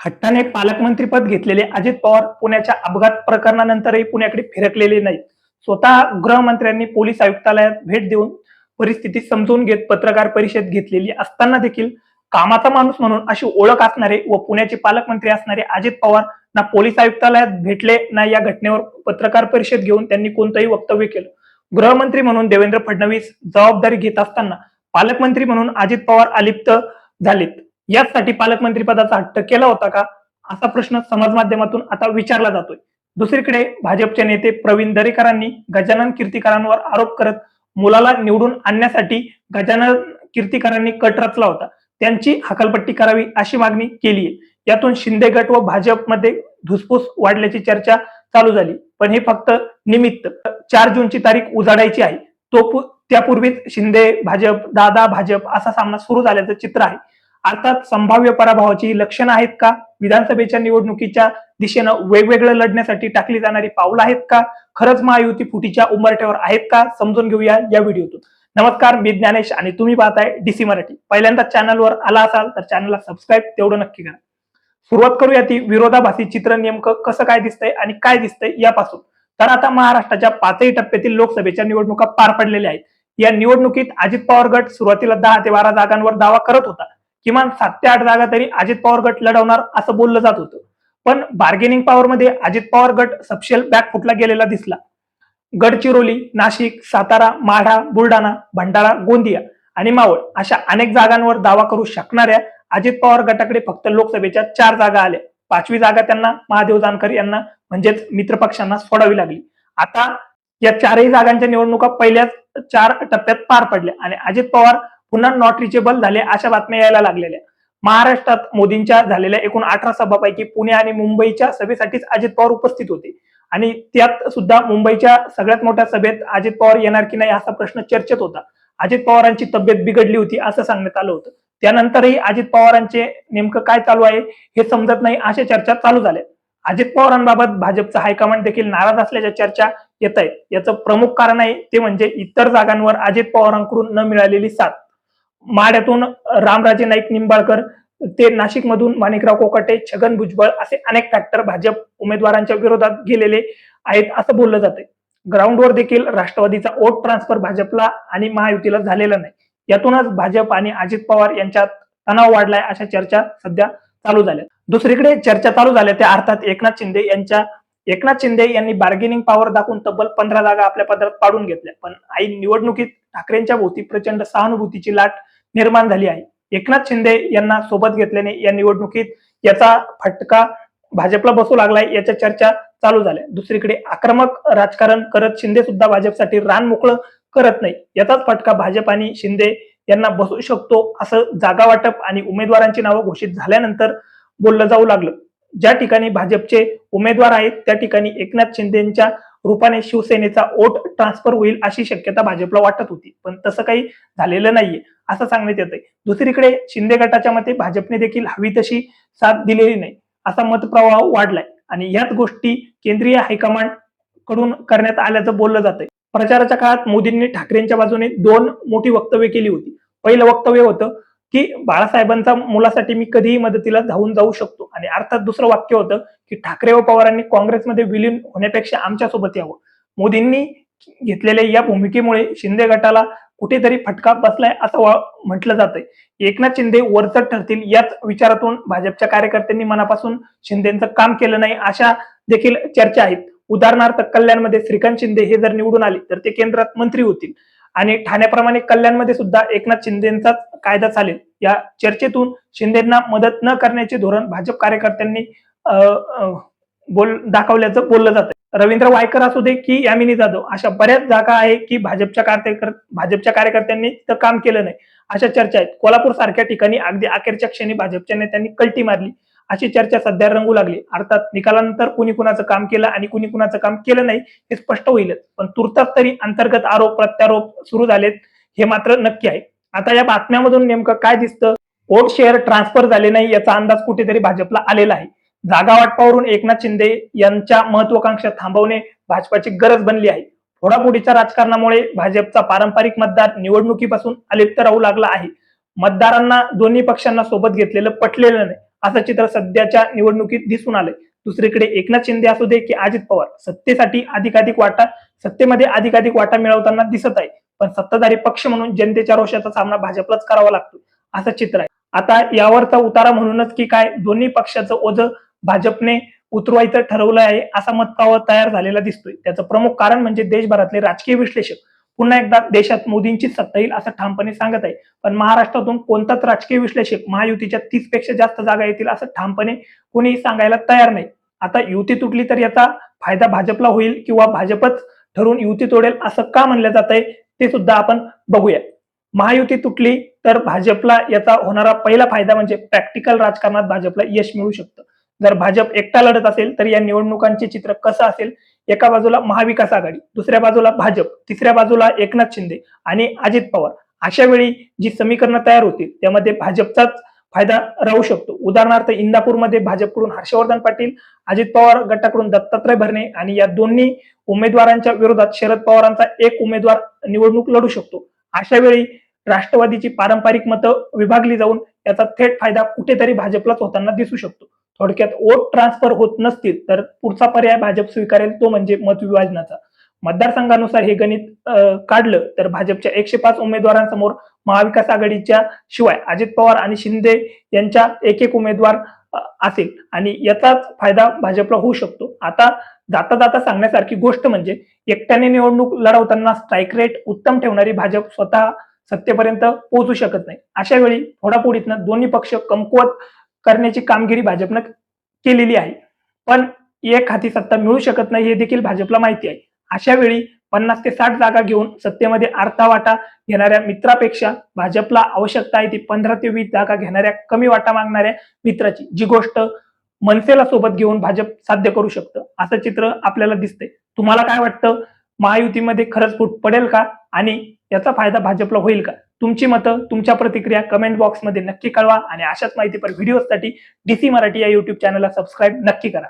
हट्टाने पालकमंत्रीपद घेतलेले अजित पवार पुण्याच्या अपघात प्रकरणानंतरही पुण्याकडे फिरकलेले नाहीत स्वतः गृहमंत्र्यांनी पोलीस आयुक्तालयात भेट देऊन परिस्थिती समजून घेत पत्रकार परिषद घेतलेली असताना देखील कामाचा माणूस म्हणून अशी ओळख असणारे व पुण्याचे पालकमंत्री असणारे अजित पवार ना पोलीस आयुक्तालयात भेटले ना या घटनेवर पत्रकार परिषद घेऊन त्यांनी कोणतंही वक्तव्य केलं. गृहमंत्री म्हणून देवेंद्र फडणवीस जबाबदारी घेत असताना पालकमंत्री म्हणून अजित पवार अलिप्त झालेत. याचसाठी पालकमंत्री पदाचा हट्ट केला होता का? असा प्रश्न समाज माध्यमातून आता विचारला जातोय. दुसरीकडे भाजपचे नेते प्रवीण दरेकरांनी गजानन कीर्तिकरांवर आरोप करत मुलाला निवडून आणण्यासाठी गजानन कीर्तिकरांनी कट रचला होता. त्यांची हकालपट्टी करावी अशी मागणी केली आहे यातून शिंदे गट व भाजपमध्ये धुसफूस वाढल्याची चर्चा चालू झाली. पण हे फक्त निमित्त. चार जूनची तारीख उजाडायची आहे. तो त्यापूर्वीच शिंदे भाजप दादा भाजप असा सामना सुरू झाल्याचं चित्र आहे. अर्थात संभाव्य पराभवाची लक्षणं आहेत का? विधानसभेच्या निवडणुकीच्या दिशेनं वेगवेगळं लढण्यासाठी टाकली जाणारी पावलं आहेत का? खरंच महायुती फुटीच्या उंबरठ्यावर आहेत का? समजून घेऊया या व्हिडिओतून. नमस्कार मी ज्ञानेश आणि तुम्ही पाहताय डीसी मराठी. पहिल्यांदा चॅनलवर आला असाल तर चॅनलला सबस्क्राईब तेवढं नक्की करा. सुरुवात करूया ती विरोधाभासी चित्र नेमकं कसं काय दिसतंय आणि काय दिसतंय यापासून. तर आता महाराष्ट्राच्या पाचही टप्प्यातील लोकसभेच्या निवडणुका पार पडलेल्या आहेत. या निवडणुकीत अजित पवार गट सुरुवातीला दहा ते बारा जागांवर दावा करत होता. किमान सात ते आठ जागा तरी अजित पवार गट लढवणार असं बोललं जात होतं. पण बार्गेनिंग पॉवर मध्ये अजित पवार गट सपशेल बॅक फुटला गेलेला दिसला. गडचिरोली नाशिक सातारा माढा बुलढाणा भंडारा गोंदिया आणि मावळ अशा अनेक जागांवर दावा करू शकणाऱ्या अजित पवार गटाकडे फक्त लोकसभेच्या चार जागा आल्या. पाचवी जागा त्यांना महादेव जानकर यांना म्हणजेच मित्रपक्षांना सोडावी लागली. आता या चारही जागांच्या निवडणुका पहिल्याच चार टप्प्यात पार पडल्या आणि अजित पवार पुन्हा नॉट रिचेबल झाले अशा बातम्या यायला लागलेल्या. महाराष्ट्रात मोदींच्या झालेल्या एकूण अठरा सभापैकी पुणे आणि मुंबईच्या सभेसाठीच अजित पवार उपस्थित होते. आणि त्यात सुद्धा मुंबईच्या सगळ्यात मोठ्या सभेत अजित पवार येणार की नाही असा प्रश्न चर्चेत होता. अजित पवारांची तब्येत बिघडली होती असं सांगण्यात आलं होतं. त्यानंतरही अजित पवारांचे नेमकं काय चालू आहे हे समजत नाही अशा चर्चा चालू झाल्या. अजित पवारांबाबत भाजपचं हायकमांड देखील नाराज असल्याच्या चर्चा येत आहेत. याचं प्रमुख कारण आहे ते म्हणजे इतर जागांवर अजित पवारांकडून न मिळालेली साथ. माड्यातून रामराजे नाईक निंबाळकर ते नाशिकमधून माणिकराव कोकाटे छगन भुजबळ असे अनेक फॅक्टर भाजप उमेदवारांच्या विरोधात गेलेले आहेत असं बोललं जाते ग्राउंडवर देखील राष्ट्रवादीचा वोट ट्रान्सफर भाजपला आणि महायुतीला झालेला नाही. यातूनच भाजप आणि अजित पवार यांच्यात तणाव वाढलाय अशा चर्चा सध्या चालू झाल्या दुसरीकडे चर्चा चालू झाल्या त्या अर्थात एकनाथ शिंदे यांच्या एकनाथ शिंदे यांनी बार्गेनिंग पॉवर दाखवून तब्बल पंधरा जागा आपल्या पदरात पाडून घेतल्या. पण आई निवडणुकीत ठाकरेंच्या भोवती प्रचंड सहानुभूतीची लाट निर्माण झाली आहे. एकनाथ शिंदे यांना सोबत घेतल्याने या निवडणुकीत याचा फटका भाजपला बसू लागलाय याच्या चर्चा चालू झाल्या. दुसरीकडे आक्रमक राजकारण करत शिंदे सुद्धा भाजपसाठी रान मोकळं करत नाही. याचाच फटका भाजप आणि शिंदे यांना बसू शकतो असं जागा वाटप आणि उमेदवारांची नावं घोषित झाल्यानंतर बोललं जाऊ लागलं. ज्या ठिकाणी भाजपचे उमेदवार आहेत त्या ठिकाणी एकनाथ शिंदेच्या रूपाने शिवसेनेचा ओट ट्रान्सफर होईल अशी शक्यता भाजपला वाटत होती. पण तसं काही झालेलं नाहीये. असं सांगण्यात येत आहे दुसरीकडे शिंदे गटाच्या मते भाजपने देखील हवी तशी साथ दिलेली नाही. असा मतप्रवाह वाढलाय. आणि याच गोष्टी केंद्रीय हायकमांडकडून करण्यात आल्याचं बोललं जातंय. प्रचाराच्या काळात मोदींनी ठाकरेंच्या बाजूने दोन मोठी वक्तव्य केली होती. पहिलं वक्तव्य होतं की बाळासाहेबांच्या मुलासाठी मी कधीही मदतीला धावून जाऊ शकतो. आणि अर्थात दुसरं वाक्य होतं की ठाकरे व पवारांनी काँग्रेसमध्ये विलीन होण्यापेक्षा आमच्यासोबत यावं. मोदींनी घेतलेल्या या भूमिकेमुळे शिंदे गटाला कुठेतरी फटका बसलाय असं म्हटलं जातंय. एकनाथ शिंदे वरचढ ठरतील याच विचारातून भाजपच्या कार्यकर्त्यांनी मनापासून शिंदेचं काम केलं नाही अशा देखील चर्चा आहेत. उदाहरणार्थ कल्याणमध्ये श्रीकांत शिंदे हे जर निवडून आले तर ते केंद्रात मंत्री होतील. आणि ठाण्याप्रमाणे कल्याणमध्ये सुद्धा एकनाथ शिंदेचाच कायदा चालेल. या चर्चेतून शिंदेना मदत न करण्याचे धोरण भाजप कार्यकर्त्यांनी अं, अं, बोल दाखवल्याचं बोललं जातं. रवींद्र वायकर असू दे की यामिनी जाधव अशा बऱ्याच जागा आहे की भाजपच्या कार्यकर भाजपच्या कार्यकर्त्यांनी तर काम केलं नाही. अशा चर्चा आहेत. कोल्हापूर सारख्या ठिकाणी अगदी अखेरच्या क्षणी भाजपच्या नेत्यांनी कल्टी मारली. अशी चर्चा सध्या रंगू लागली. अर्थात निकालानंतर कुणी कुणाचं काम केलं आणि कुणी कुणाचं काम केलं नाही हे स्पष्ट होईलच. पण तुर्तास तरी अंतर्गत आरोप प्रत्यारोप सुरू झालेत हे मात्र नक्की आहे. आता या बातम्यामधून नेमकं काय दिसतं? वोट शेअर ट्रान्सफर झाले नाही याचा अंदाज कुठेतरी भाजपला आलेला आहे. जागा वाटपावरून एकनाथ शिंदे यांच्या महत्वाकांक्षा थांबवणे भाजपाची गरज बनली आहे. फोडाफोडीच्या राजकारणामुळे भाजपचा पारंपरिक मतदार निवडणुकीपासून अलिप्त राहू लागला आहे. मतदारांना दोन्ही पक्षांना सोबत घेतलेलं पटलेलं नाही असं चित्र सध्याच्या निवडणुकीत दिसून आलंय. दुसरीकडे एकनाथ शिंदे असू दे की अजित पवार सत्तेसाठी अधिकाधिक वाटा सत्तेमध्ये अधिकाधिक वाटा मिळवताना दिसत आहे. पण सत्ताधारी पक्ष म्हणून जनतेच्या रोषाचा सामना भाजपलाच करावा लागतो असं चित्र आहे. आता यावरचा उतारा म्हणूनच की काय दोन्ही पक्षाचं ओझ भाजपने उतरवायचं ठरवलं आहे असा मतकावा हो तयार झालेला दिसतोय? त्याचं प्रमुख कारण म्हणजे देशभरातले राजकीय विश्लेषक. पुन्हा एकदा देशात मोदींची सत्ता येईल असं ठामपणे सांगत आहे. पण महाराष्ट्रातून कोणताच राजकीय विश्लेषक महायुतीच्या तीसपेक्षा जास्त जागा येतील असं ठामपणे कोणी सांगायला तयार नाही. आता युती तुटली तर याचा फायदा भाजपला होईल किंवा भाजपच ठरून युती तोडेल असं का म्हणलं जात आहे ते सुद्धा आपण बघूया महायुती तुटली तर भाजपला याचा होणारा पहिला फायदा म्हणजे प्रॅक्टिकल राजकारणात भाजपला यश मिळू शकतं. जर भाजप एकटा लढत असेल तर या निवडणुकांचे चित्र कसं असेल? एका बाजूला महाविकास आघाडी दुसऱ्या बाजूला भाजप तिसऱ्या बाजूला एकनाथ शिंदे आणि अजित पवार. अशा वेळी जी समीकरणं तयार होतील त्यामध्ये भाजपचाच फायदा राहू शकतो. उदाहरणार्थ इंदापूरमध्ये भाजपकडून हर्षवर्धन पाटील अजित पवार गटाकडून दत्तात्रय भरणे आणि या दोन्ही उमेदवारांच्या विरोधात शरद पवारांचा एक उमेदवार निवडणूक लढू शकतो. अशा वेळी राष्ट्रवादीची पारंपरिक मतं विभागली जाऊन याचा थेट फायदा कुठेतरी भाजपलाच होताना दिसू शकतो. थोडक्यात वोट ट्रान्सफर होत नसतील तर पुढचा पर्याय भाजप स्वीकारेल तो म्हणजे मतविभाजनाचा मतदारसंघानुसार हे गणित काढलं तर भाजपच्या एकशे पाच उमेदवारांसमोर महाविकास आघाडीच्या शिवाय अजित पवार आणि शिंदे यांच्या एक एक उमेदवार असेल. आणि याचाच फायदा भाजपला होऊ शकतो. आता जाता जाता सांगण्यासारखी गोष्ट म्हणजे एकट्याने निवडणूक लढवताना स्ट्राईक रेट उत्तम ठेवणारी भाजप स्वतः सत्तेपर्यंत पोहोचू शकत नाही. अशा वेळी फोडाफोडीतनं दोन्ही पक्ष कमकुवत करण्याची कामगिरी भाजपनं केलेली आहे. पण एक हाती सत्ता मिळू शकत नाही हे देखील भाजपला माहिती आहे. अशा वेळी पन्नास ते साठ जागा घेऊन सत्तेमध्ये अर्धा वाटा घेणाऱ्या मित्रापेक्षा भाजपला आवश्यकता आहे ती पंधरा ते वीस जागा घेणाऱ्या कमी वाटा मागणाऱ्या मित्राची जी गोष्ट मनसेला सोबत घेऊन भाजप साध्य करू शकतं. असं चित्र आपल्याला दिसतंय. तुम्हाला काय वाटतं? महायुतीमध्ये खरंच फूट पडेल का? आणि याचा फायदा भाजपला होईल का? तुमची मतं तुमच्या प्रतिक्रिया कमेंट बॉक्समध्ये नक्की कळवा आणि अशाच माहितीपर व्हिडिओसाठी डीसी मराठी या युट्यूब चॅनलला सबस्क्राईब नक्की करा.